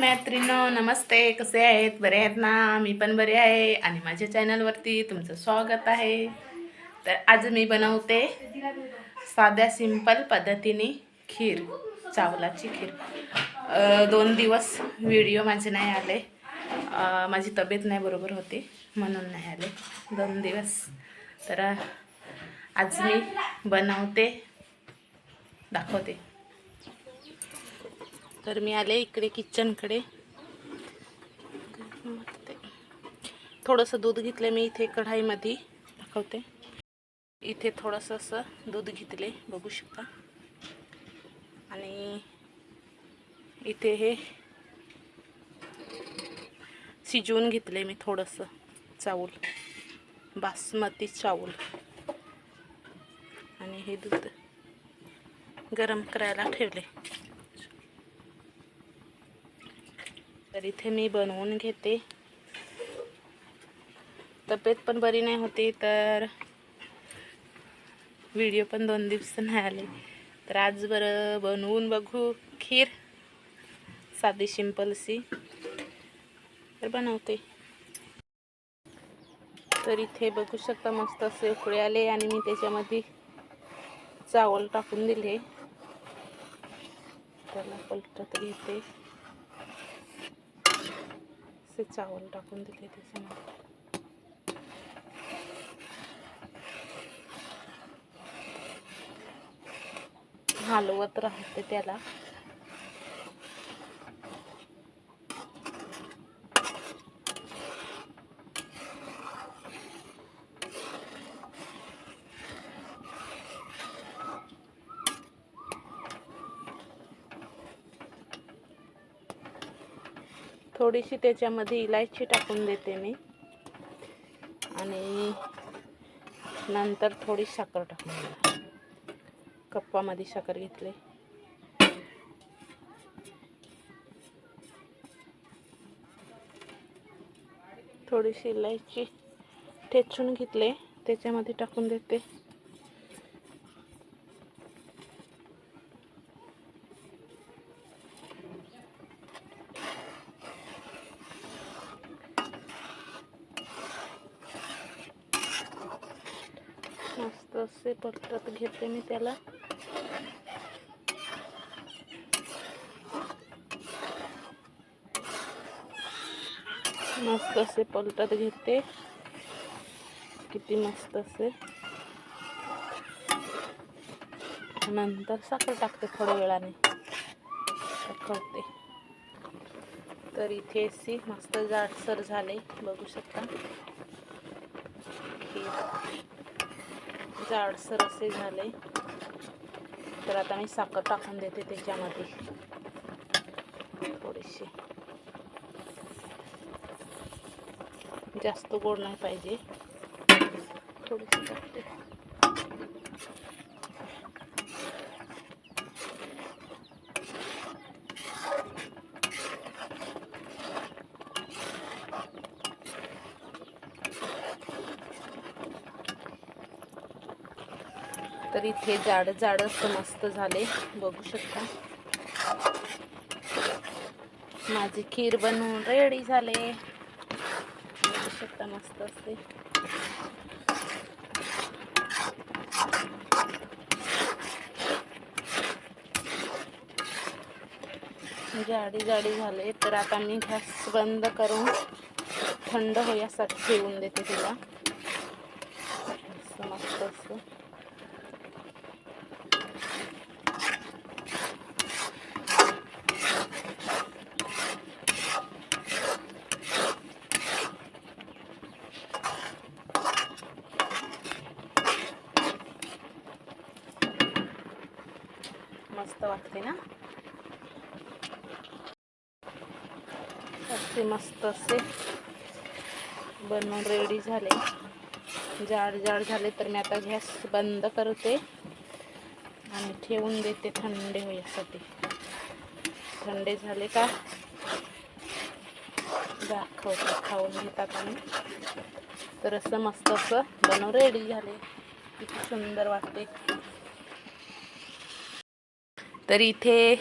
मैत्रिणो नमस्ते. कसे आहेत? बरे आहेत ना? मी पण बरे आहे. आणि माझ्या चॅनलवरती तुमचं स्वागत आहे. तर आज मी बनवते साध्या सिंपल पद्धतीने खीर चावलाची खीर. दोन दिवस व्हिडिओ माझे नाही आले. माझी तब्येत नाही बरोबर होती म्हणून नाही आले. दोन दिवस. तर आज मी बनवते दाखवते. तर मी आले इकडे किचनकडे. थोडंसं दूध घेतलं मी इथे कढाईमध्ये दाखवते. इथे थोडंसं असं दूध घेतले बघू शकता. आणि इथे हे शिजवून घेतले मी थोडंसं चावल बासमती चावल. आणि हे दूध गरम करायला ठेवले तर इथे मी बनवून घेते. तब्येत पण बरी नाही होती तर व्हिडिओ पण दोन दिवस नाही आले. तर आज बरं बनवून बघू खीर साधी सिंपलसी तर बनवते. तर इथे बघू शकता मस्त असे उकळे आले आणि मी त्याच्यामध्ये चावल टाकून दिले. त्याला पलटत घेते. असे चावल टाकून दिले त्याच्यामध्ये हलवत राहते त्याला. थोडीशी त्याच्यामध्ये इलायची टाकून देते मी. आणि नंतर थोडी साखर टाकून कप्पामध्ये साखर घेतले. थोडीशी इलायची ठेचून घेतले. त्याच्यामध्ये टाकून देते. कसे असे घेते मी त्याला. मस्त असे पलटत घेते. किती मस्त असे. नंतर साखर टाकते थोड्या वेळाने. साखरते. तर इथे अशी मस्त जाडसर झाले. बघू शकता. जाडसर असे झाले. तर आता मी साखर टाकून देते त्याच्यामध्ये. थोडीशी. जास्त गोड नाही पाहिजे. थोडीशी टाकते. तर इथे जाड जाड असं मस्त झाले. बघू शकता. माझी खीर बनवून रेडी झाले. बघू शकता मस्त असते जाडी जाडी झाले. तर आता मी गॅस बंद करून थंड होण्यासाठी ठेवून देते तिला. मस्त वाटते ना? असे मस्त असे बनवून रेडी झाले. जाड जाड झाले तर मी आता गॅस बंद करते. आणि ठेवून देते थंडे होण्यासाठी. थंडे झाले का? दाखवते खाऊन घेतात आणि तर असं मस्त असं बनवून रेडी झाले. किती सुंदर वाटते. तर इथे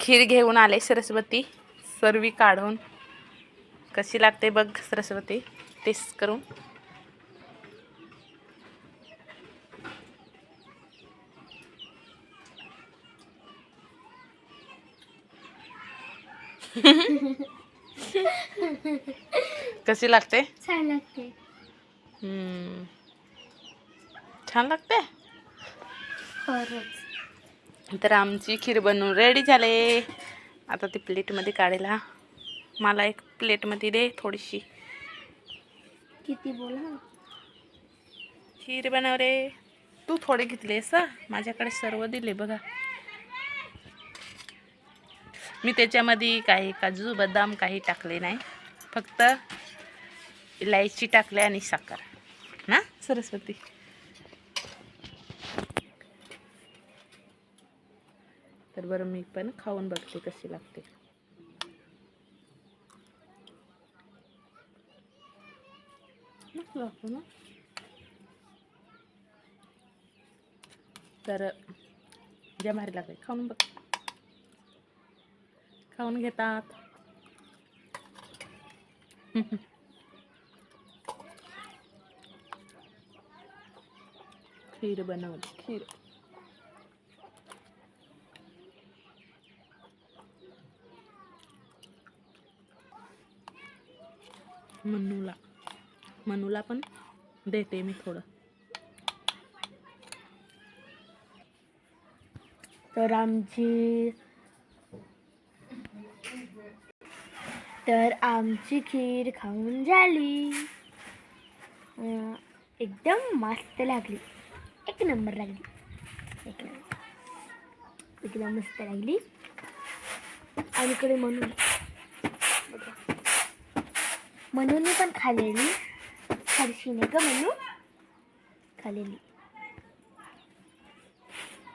खीर घेऊन आले सरस्वती. सर्वी काढून. कशी लागते बघ सरस्वती. टेस्ट करून. कशी लागते? छान लागते. हम्म. छान लागते? खरंच तर आमची खीर बनवून रेडी झाले. आता ती प्लेटमध्ये काढायला मला एक प्लेटमध्ये दे थोडीशी. किती बोला खीर बनव रे तू थोडे घेतलेस? माझ्याकडे सर्व दिले बघा. मी त्याच्यामध्ये काही काजू बदाम काही टाकले नाही. फक्त इलायची टाकले आणि साखर. ना सरस्वती. तर बरं मी पण खाऊन बघते कशी लागते. ना तर ज्या भारी लागते खाऊन बघ. खाऊन घेतात. खीर बनवली खीर. मनूला. मनूला पण देते मी थोडं. तर आमची तर आमची खीर खाऊन झाली. एकदम मस्त लागली. एक नंबर लागली. एक नंबर. एकदम मस्त लागली. आणि इकडे म्हणून म्हणून मी पण खाल्लेली नाही का म्हणू. खालेली.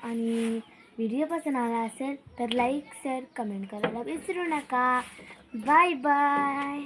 आणि व्हिडिओ पसंत आला असेल तर लाईक शेअर कमेंट करायला विसरू नका. Bye bye